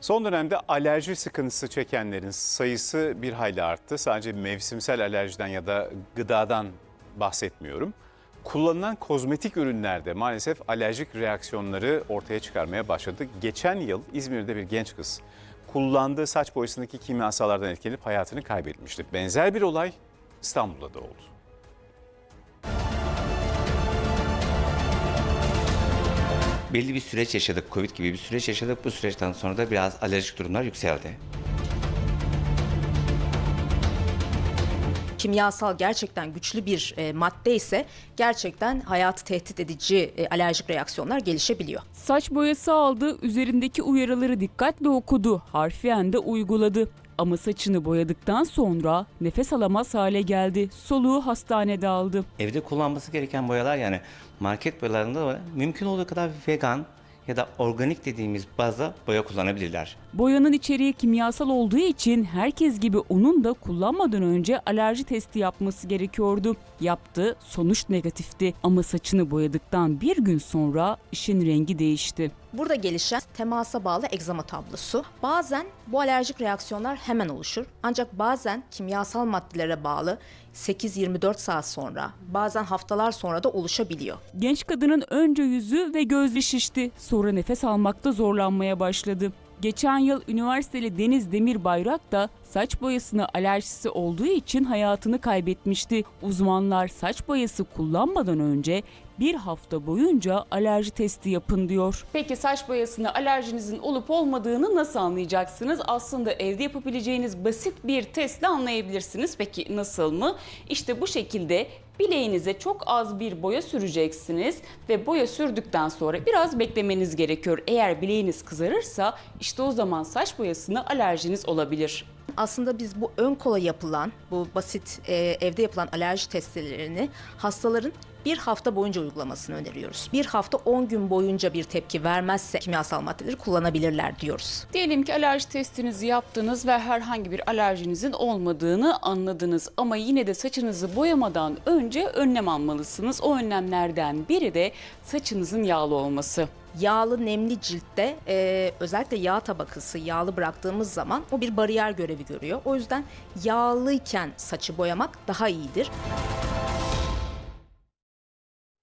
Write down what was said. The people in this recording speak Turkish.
Son dönemde alerji sıkıntısı çekenlerin sayısı bir hayli arttı. Sadece mevsimsel alerjiden ya da gıdadan bahsetmiyorum. Kullanılan kozmetik ürünlerde maalesef alerjik reaksiyonları ortaya çıkarmaya başladı. Geçen yıl İzmir'de bir genç kız kullandığı saç boyasındaki kimyasallardan etkilenip hayatını kaybetmişti. Benzer bir olay İstanbul'da da oldu. Belli bir süreç yaşadık. Covid gibi bir süreç yaşadık. Bu süreçten sonra da biraz alerjik durumlar yükseldi. Kimyasal gerçekten güçlü bir e, madde ise gerçekten hayatı tehdit edici e, alerjik reaksiyonlar gelişebiliyor. Saç boyası aldı, üzerindeki uyarıları dikkatle okudu, harfiyen de uyguladı. Ama saçını boyadıktan sonra nefes alamaz hale geldi. Soluğu hastanede aldı. Evde kullanması gereken boyalar yani market boyalarında da mümkün olduğu kadar vegan ya da organik dediğimiz bazda boya kullanabilirler. Boyanın içeriği kimyasal olduğu için herkes gibi onun da kullanmadan önce alerji testi yapması gerekiyordu. Yaptı, sonuç negatifti ama saçını boyadıktan bir gün sonra işin rengi değişti. Burada gelişen temasa bağlı egzama tablosu. Bazen bu alerjik reaksiyonlar hemen oluşur. Ancak bazen kimyasal maddelere bağlı 8-24 saat sonra, bazen haftalar sonra da oluşabiliyor. Genç kadının önce yüzü ve gözü şişti. Sonra nefes almakta zorlanmaya başladı. Geçen yıl üniversiteli Deniz Demir Bayrak da saç boyasına alerjisi olduğu için hayatını kaybetmişti. Uzmanlar saç boyası kullanmadan önce bir hafta boyunca alerji testi yapın diyor. Peki saç boyasına alerjinizin olup olmadığını nasıl anlayacaksınız? Aslında evde yapabileceğiniz basit bir testle anlayabilirsiniz. Peki nasıl mı? İşte bu şekilde bileğinize çok az bir boya süreceksiniz ve boya sürdükten sonra biraz beklemeniz gerekiyor. Eğer bileğiniz kızarırsa işte o zaman saç boyasına alerjiniz olabilir. Aslında biz bu ön kola yapılan, bu basit e, evde yapılan alerji testlerini hastaların bir hafta boyunca uygulamasını öneriyoruz. Bir hafta 10 gün boyunca bir tepki vermezse kimyasal maddeleri kullanabilirler diyoruz. Diyelim ki alerji testinizi yaptınız ve herhangi bir alerjinizin olmadığını anladınız ama yine de saçınızı boyamadan önce önlem almalısınız. O önlemlerden biri de saçınızın yağlı olması. Yağlı nemli ciltte e, özellikle yağ tabakası yağlı bıraktığımız zaman o bir bariyer görevi görüyor. O yüzden yağlıyken saçı boyamak daha iyidir.